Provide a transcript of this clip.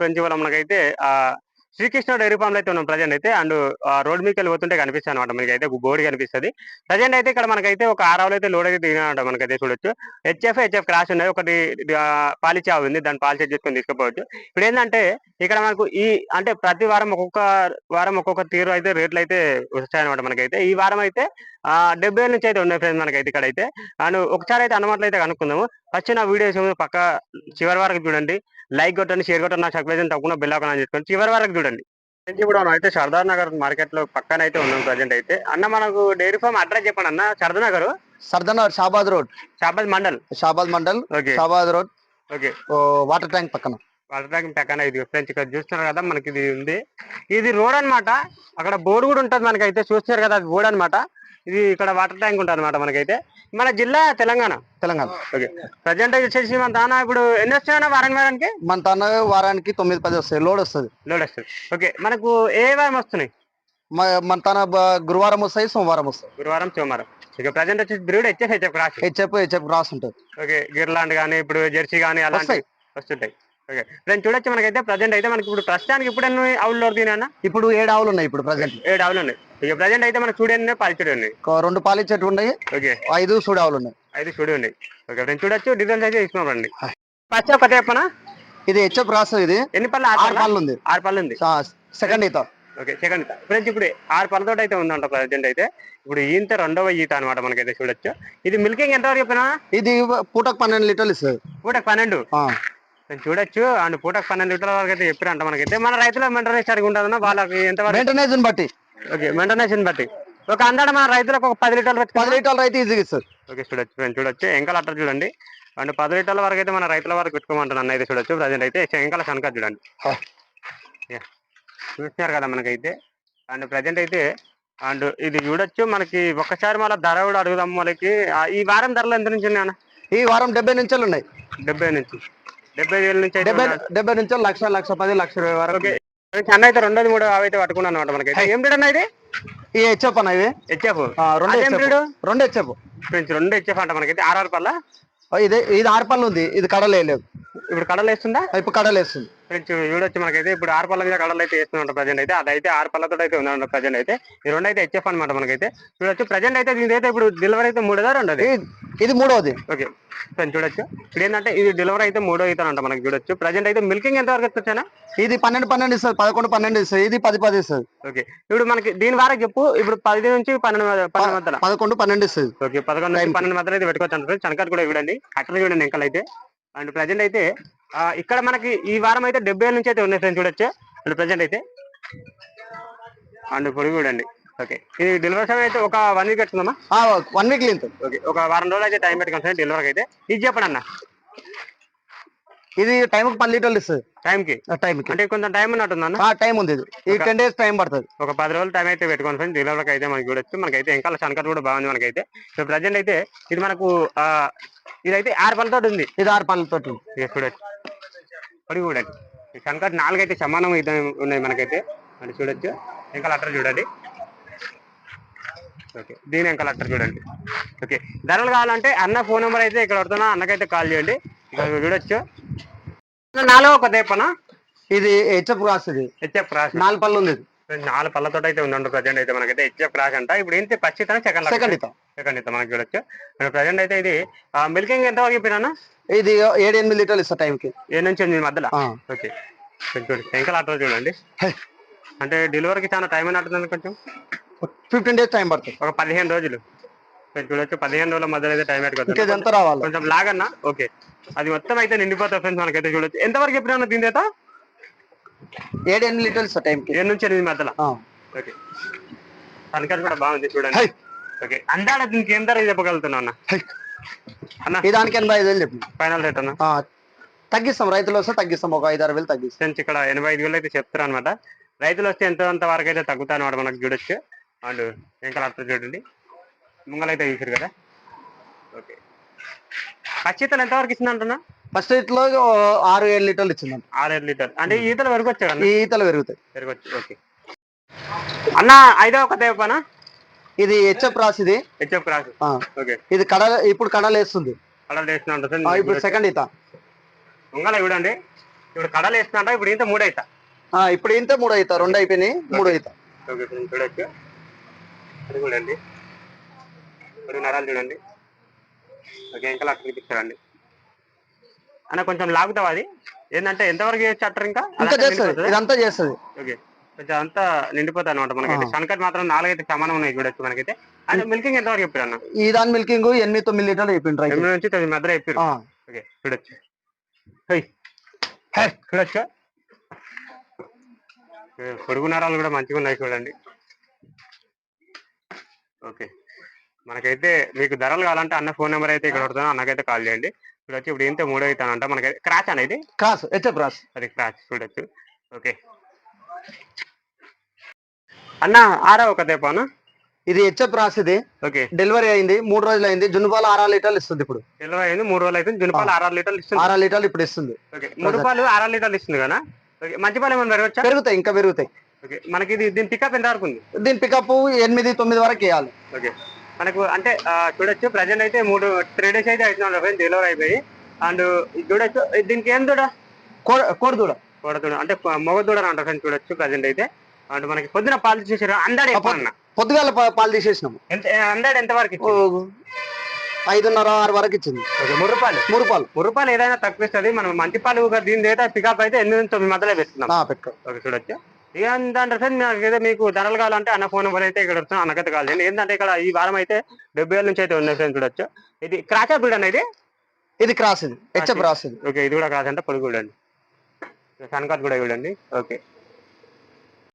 Friends మనకైతే ఆ Srikrishna dairy ఫామ్లో అయితే ఉన్నాం ప్రజెంట్ అయితే. అండ్ రోడ్ మీదకి వెళ్ళి పోతుంటే కనిపిస్తుంది అనమాట మనకి అయితే బోర్డు కనిపిస్తుంది. ప్రజెంట్ అయితే ఇక్కడ మనకైతే ఒక ఆరావులు అయితే లోడ్ అయితే దిగినమాట మనకైతే చూడొచ్చు. హెచ్ఎఫ్ హెచ్ఎఫ్ క్రాష్ ఉన్నాయి. ఒకటి పాలిచే ఉంది. దాన్ని పాలిచే చేసుకొని తీసుకుపోవచ్చు. ఇప్పుడు ఏంటంటే ఇక్కడ మనకు ఈ అంటే ప్రతి వారం ఒక్కొక్క వారం ఒక్కొక్క తీరు అయితే రేట్లు అయితే వస్తాయన్నమాట మనకైతే. ఈ వారం అయితే ఆ డెబ్బై నుంచి అయితే ఉన్నాయి ఫ్రెండ్స్ మనకైతే ఇక్కడ అయితే. అండ్ ఒకసారి అయితే అన్నమాటలు అయితే కనుక్కుందాము. ఫస్ట్ నా వీడియోస్ పక్క చివరి వరకు చూడండి. లైక్ కొట్టండి షేర్ కొట్టండి నా సబ్స్క్రైబ్ తప్పకుండా బెల్ అని చేసుకోండి చివరి వరకు చూడండి. ఫ్రెండ్స్ ఇప్పుడు మనం అయితే సర్దార్ నగర్ మార్కెట్లో పక్కన అయితే ఉన్నాం ప్రజెంట్ అయితే. అన్న మనకు డైరీ ఫామ్ అడ్రస్ చెప్పండి అన్న. Sardar Nagar? Sardanagar Shabad road. Shabad mandal? Shabad mandal okay Shabad road. Okay ఓ, వాటర్ ట్యాంక్ పక్కన. వాటర్ ట్యాంక్ ఇది ఫ్రెండ్స్ ఇక్కడ చూస్తున్నారు కదా మనకి ఇది ఉంది. ఇది రోడ్ అన్నమాట. అక్కడ బోర్డు కూడా ఉంటుంది మనకైతే చూస్తున్నారు కదా అది బోర్డు అన్నమాట. ఇది ఇక్కడ వాటర్ ట్యాంక్ ఉంటుంది అనమాట మనకైతే. మన జిల్లా తెలంగాణ. తెలంగాణ. ఓకే. ప్రజెంట్ వచ్చేసి మన దానా ఇప్పుడు ఎన్ని వస్తున్నాయన్న వారం వారానికి మన తన వారానికి తొమ్మిది పది వస్తాయి. లోడ్ వస్తుంది. లోడ్ వస్తుంది. ఓకే. మనకు ఏ వారం వస్తున్నాయి? మన తన గురువారం వస్తాయి సోమవారం వస్తాయి. గురువారం సోమవారం. ఇక ప్రజెంట్ వచ్చేసి breed HF HF cross HF HF cross ఉంటుంది ఓకే. గిర్లాండ్ కానీ ఇప్పుడు జెర్సీ కానీ వస్తాయి. వస్తుంటాయి. ఓకే ఫ్రెండ్ చూడొచ్చు మనకైతే. ప్రజెంట్ అయితే మనకి ఇప్పుడు ప్రస్తుతానికి ఇప్పుడు ఎన్ని ఆవులు తినా ఇప్పుడు ఏడు ఆవులు ఉన్నాయి ఇప్పుడు ప్రజెంట్ ఏడు ఆవులు ఉన్నాయి. ఇక ప్రజెంట్ అయితే మనకు చూడండి చూడండి ఉన్నాయి. రెండు పాలు చెట్టు ఉన్నాయి. ఓకే ఐదు సూడి ఆవులు ఉన్నాయి. అయితే చూడి ఉన్నాయి. ఓకే ఫ్రెండ్ చూడొచ్చు. డీటెయిల్స్ అయితే ఇస్తున్నాం రండి ఫస్ట్ ఒకటే చెప్పనా? ఇది హెచ్ఎఫ్ క్రాస్ ఇది. ఎన్ని పళ్ళు? ఆరు పళ్ళా? ఉంది. ఆరు పళ్ళు ఉంది. సెకండ్ ఈత. ఓకే సెకండ్ ఫ్రెండ్స్ ఇప్పుడు ఆరు పళ్ళతో అయితే ఉందంట ప్రజెంట్ అయితే. ఇప్పుడు ఈంత రెండవ ఈత అనమాట మనకైతే చూడొచ్చు. ఇది మిల్కింగ్ ఎంత వరకు చెప్పినా? ఇది పూటకు పన్నెండు లీటర్లు ఇస్తుంది. పూటకు పన్నెండు? చూడొచ్చు. అండ్ పూటకు పన్నెండు లీటర్ల వరకు అయితే చెప్పారంట మనకైతే. మన రైతుల మెంటనే సరిగా ఉంటుందన్న వాళ్ళకి ఎంత మెయింటెనెన్స్ బట్టి. ఓకే మెయింటెనెన్స్ బట్టి. ఒక అందాడ మన రైతులకు ఒక పది లీటర్లు పది లీటర్లు అయితే ఈజీగా ఇస్తుంది ఓకే చూడొచ్చు. చూడొచ్చు. ఎంకల్ అట్టర్ చూడండి. అండ్ పది లీటర్ల వరకు అయితే మన రైతుల వరకు పెట్టుకోమంటాను అన్న. అయితే చూడొచ్చు. ప్రజెంట్ అయితే ఎంకల కనుక చూడండి. చూస్తున్నారు కదా మనకైతే. అండ్ ప్రజెంట్ అయితే అండ్ ఇది చూడొచ్చు. మనకి ఒక్కసారి మళ్ళీ ధర కూడా అడుగుదాం మనకి ఈ వారం ధరలు ఎంత నుంచి ఉన్నాయి అన్న? ఈ వారం డెబ్బై నుంచి ఉన్నాయి. డెబ్బై నుంచి. డెబ్బై వేల నుంచి అయితే డెబ్బై. డెబ్బై నుంచి లక్ష లక్ష పది లక్ష ఇరవై వరకు. అన్న అయితే రెండోది మూడు అవైతే పట్టుకున్నాను అనమాట మనకైతే. ఏం బ్రీడ్ అన్న ఇది? ఈ హెచ్ఎఫ్ అన్న ఇవి హెచ్ఎఫ్. రెండు బ్రీడ్? రెండు హెచ్ఎఫ్. ఫ్రెండ్స్ రెండు హెచ్ఎఫ్ అంట మనకైతే. ఆర్ఆర్ పల్ల ఇది ఇది ఆరు పళ్ళు ఉంది. ఇది కడలేదు ఇప్పుడు కడలు వేస్తుందా ఇప్పుడు కడలేస్తుంది. ఫ్రెండ్స్ చూడొచ్చు మనకైతే ఇప్పుడు ఆరు పళ్ళ మీద కడలు అయితే వేస్తున్నా ప్రజెంట్ అయితే. అదైతే ఆరు పళ్ళతో అయితే ఉందంట ప్రజెంట్ అయితే. ఈ రెండు అయితే హెచ్ఎఫ్ అనమాట మనకైతే. చూడొచ్చు ప్రజెంట్ అయితే దీని అయితే ఇప్పుడు డెలివరీ అయితే మూడోదా రెండోది? ఇది- మూడవది ఓకే ఫ్రెండ్స్ చూడొచ్చు. ఇప్పుడు ఏంటంటే ఇది డెలివరీ అయితే మూడో అవుతానంట మనకి చూడొచ్చు. ప్రజెంట్ అయితే మిల్కింగ్ ఎంత వరకు వచ్చానా ఇది పన్నెండు పన్నెండు ఇస్తుంది పదకొండు పన్నెండు ఇస్తుంది ఇది పది పది ఇస్తుంది. ఓకే ఇప్పుడు మనకి దీని వరకు చెప్పు. ఇప్పుడు పది నుంచి పన్నెండు పన్నెండు మధ్యలో పదకొండు పన్నెండు ఇస్తుంది. ఓకే పదకొండు పన్నెండు మధ్యలో అయితే పెట్టుకోవచ్చు చనకారు కూడా చూడండి అక్కడ చూడండి ఎంకలు అయితే అండ్ ప్రజెంట్ అయితే ఇక్కడ మనకి ఈ వారం అయితే డెబ్బై ఏళ్ళ నుంచి అయితే ఉన్నాయి ఫ్రెండ్స్ చూడొచ్చు. అండ్ ప్రజెంట్ అయితే. అండ్ పొడి చూడండి. ఓకే ఇది డెలివరీ సమయం అయితే ఒక వన్ వీక్ పెట్టుకుందామా? వన్ వీక్ లింత్ ఓకే ఒక వారం రోజులు అయితే టైం పెట్టుకోండి సార్ డెలివరీ అయితే. ఇది చెప్పండి అన్న. ఇది టైంకి పది లీటర్లు ఇస్తుంది. టైంకి టైంకి అంటే కొంచెం టైం ఉన్నట్టుంది అన్న? టైం ఉంది ఇది. ఈ టెన్ డేస్ టైం పడుతుంది. ఒక పది రోజులు టైం అయితే పెట్టుకోండి ఫ్రెండ్స్ డెలివరీకి అయితే మనకి చూడొచ్చు. మనకైతే ఇంకా శనకర్ కూడా బాగుంది మనకైతే. సో ప్రజెంట్ అయితే ఇది మనకు ఇదైతే ఆరు పళ్ళతో ఉంది. ఇది ఆరు పళ్ళతో ఇక చూడొచ్చు. పొడి చూడండి. ఈ శనకర్ నాలుగు అయితే సమానం అయితే ఉన్నాయి మనకైతే. అంటే చూడొచ్చు. ఇంకా లెటర్ చూడండి. ఓకే. దీని ఇంకా లెటర్ చూడండి. ఓకే. ధరలు కావాలంటే అన్న ఫోన్ నెంబర్ అయితే ఇక్కడ పడుతున్నా అన్నకైతే కాల్ చేయండి. ఇక్కడ చూడొచ్చు. నాలుగో ఒక దేపన ఇది హెచ్ఎఫ్ క్రాస్ ఇది. హెచ్ఎఫ్ రాసి నాలుగు పళ్ళు ఉంది నాలుగు పళ్ళతో అయితే ఉందండి ప్రజెంట్ అయితే మనకైతే హెచ్ఎఫ్ రాసి అంట. ఇప్పుడు ఏంటి పచ్చితన సెకండ్ సెకండ్ ఇత. సెకండ్ మనకి చూడొచ్చు. ప్రజెంట్ అయితే ఇది మిల్కింగ్ ఎంత వరకు చెప్పినా ఇది ఏడు ఎనిమిది లీటర్లు ఇస్తా టైంకి. ఏ నుంచి ఎనిమిది మధ్యలో? ఓకే. చూడండి ఆటో చూడండి. అంటే డెలివరీకి చాలా టైం అయినట్టుంది కొంచెం? ఫిఫ్టీన్ డేస్ టైం పడుతుంది. ఒక పదిహేను రోజులు. చూడొచ్చు. పదిహేను రోజుల మధ్యలో అయితే టైం పెట్టుకోవచ్చు ఎంత రావాలి? కొంచెం లాగన్నా ఓకే. అది మొత్తం అయితే నిండిపోతుంది ఫ్రెండ్స్ మనకైతే చూడొచ్చు. ఎంతవరకు చెప్పినా దీని చేత ఏడు ఎనిమిది లీటర్లు టైంకి ఏడు నుంచి ఎనిమిది మధ్యలో. ఓకే. తనకారు కూడా బాగుంది చూడండి. ఓకే. అందాడ దీనికి ఏం ధర చెప్పగలుగుతున్నా అన్న? దానికి ఎనభై ఐదు వేలు చెప్పి ఫైనల్ రేట్ అన్న. తగ్గిస్తాం. రైతులు వస్తే తగ్గిస్తాం. ఒక ఐదు ఆరు వేలు తగ్గిస్తాం. ఇక్కడ ఎనభై ఐదు వేలు అయితే చెప్తారు అనమాట రైతులు వస్తే ఎంత అంత వరకు అయితే తగ్గుతా అనమాట మనకు చూడొచ్చు. అండ్ ఇంకా అర్థం చూడండి. ముంగలైతే చూసారు కదా? ఓకే. పచ్చితలు ఎంత వరకు ఇచ్చింది అంటున్నా? ఫస్ట్ ఇట్లో ఆరు ఏడు లీటర్లు ఇచ్చిందంట. ఆరేడు లీటర్ అంటే ఈతలు అన్న ఈ ఈతలు పెరుగుతాయి. పెరగచ్చు ఓకే. అన్న ఐదో ఒక దేవపానా ఇది హెచ్ఎఫ్ క్రాస్ ఇది. HF cross okay. ఇది కడ ఇప్పుడు కడలు వేస్తుంది. కలర్ వేసిన ఆ, ఇప్పుడు సెకండ్ ఈత. ముంగల చూడండి. ఇప్పుడు కడలు వేస్తున్నా ఇప్పుడు ఇంత మూడు అవుతా ఇప్పుడు ఇంతే మూడు అవుతా రెండు అయిపోయినాయి మూడు అవుతా ఓకే చూడొచ్చు. అది చూడండి ఇప్పుడు నరాలు చూడండి. ఓకే ఇంకా అక్కడ చూపిస్తారండి అన్న కొంచెం లాగుతావు అది? ఏంటంటే ఎంతవరకు చేయొచ్చు అట్టర్ ఇంకా? ఇంకా చేస్తుంది? ఇదంతా చేస్తుంది. ఓకే కొంచెం అంతా నిండిపోతుంది అనమాట మనకైతే. ఆ. శనకట్ మాత్రం నాలుగైతే సమానం ఉన్నాయి చూడొచ్చు మనకైతే. అంటే మిల్కింగ్ ఎంతవరకు చెప్పారు అన్న? ఈ దాని మిల్కింగ్ ఎనిమిది తొమ్మిది లీటర్లు రైతు ఎనిమిది నుంచి తొమ్మిది మధ్యలో చెప్పారు. ఓకే చూడొచ్చు. చూడొచ్చు? పొడుగు నరాలు కూడా మంచిగా ఉన్నాయి చూడండి. ఓకే. మనకైతే మీకు ధరలు కావాలంటే అన్న ఫోన్ నెంబర్ అయితే ఇక్కడ కొడుతున్నా అన్నకైతే కాల్ చేయండి. చూడొచ్చు ఇప్పుడు ఇంత మూడో అవుతానంట. మనకైతే క్రాచ్ అనేది క్రాస్ హెచ్ఎఫ్ క్రాస్ అది క్రాచ్ చూడొచ్చు. ఓకే అన్న ఆరా ఒక దేపాను ఇది హెచ్ఎఫ్ క్రాస్ ఇది. ఓకే డెలివరీ అయింది మూడు రోజులు అయింది. జున్నుపాలు ఆరు లీటర్లు ఇస్తుంది ఇప్పుడు. డెలివరీ అయింది మూడు రోజులు అయితే జున్నుపాలు ఆరు లీటర్లు ఇస్తుంది. ఆరు లీటర్లు ఇప్పుడు ఇస్తుంది. ఓకే మూడు పాలు ఆరు లీటర్లు ఇస్తుంది కదా? ఓకే మంచి పాలు ఏమైనా పెరగచ్చా? పెరుగుతాయి ఇంకా పెరుగుతాయి. ఓకే మనకి ఇది దీని పికప్ ఎంత వరకు ఉంది? దీని పికప్ ఎనిమిది తొమ్మిది వరకు వేయాలి. ఓకే మనకు అంటే చూడొచ్చు ప్రజెంట్ అయితే మూడు త్రీ డేస్ అయితే అవుతున్నాడు డెలివరీ అయిపోయి అండ్ చూడొచ్చు దీనికి ఏం దూడ? కోడిదూడ కోడ దూడ. అంటే మొగ దూడ అంటారు చూడొచ్చు ప్రజెంట్ అయితే. అండ్ మనకి పొద్దున పాలు చూసారు అందాడు పొద్దుగాల పాలు తీసేసినాము. ఎంత అందాడు ఎంత వరకు? ఐదున్నర ఆరు వరకు ఇచ్చింది. మూడు రూపాయలు? మూడు పాలు మూడు రూపాయలు ఏదైనా తక్కువ ఇస్తుంది మనం మంచి పాలు దీని అయితే పికప్ అయితే ఎనిమిది నుంచి తొమ్మిది మధ్యలో వేస్తున్నాం ఆ, పెట్టుకో ఓకే చూడొచ్చు. ఇక దాంట్లో ఫ్రెండ్ నాకు ఏదో మీకు ధరలు కావాలంటే అన్న ఫోన్ నెంబర్ అయితే ఇక్కడ వస్తుంది అన్నకైతే కాల్ చేయండి ఏంటంటే ఇక్కడ ఈ వారం అయితే డెబ్బై ఏళ్ళ నుంచి అయితే ఉన్నాయి ఫ్రెండ్ చూడొచ్చు. ఇది క్రాచా బ్రీడ్ అనేది ఇది? క్రాస్ ఇది. హెచ్ఎఫ్ క్రాస్ ఇది. ఓకే ఇది కూడా క్రాచ్ అంటే పొడుగు చూడండి సన్కాట్ కూడా చూడండి ఓకే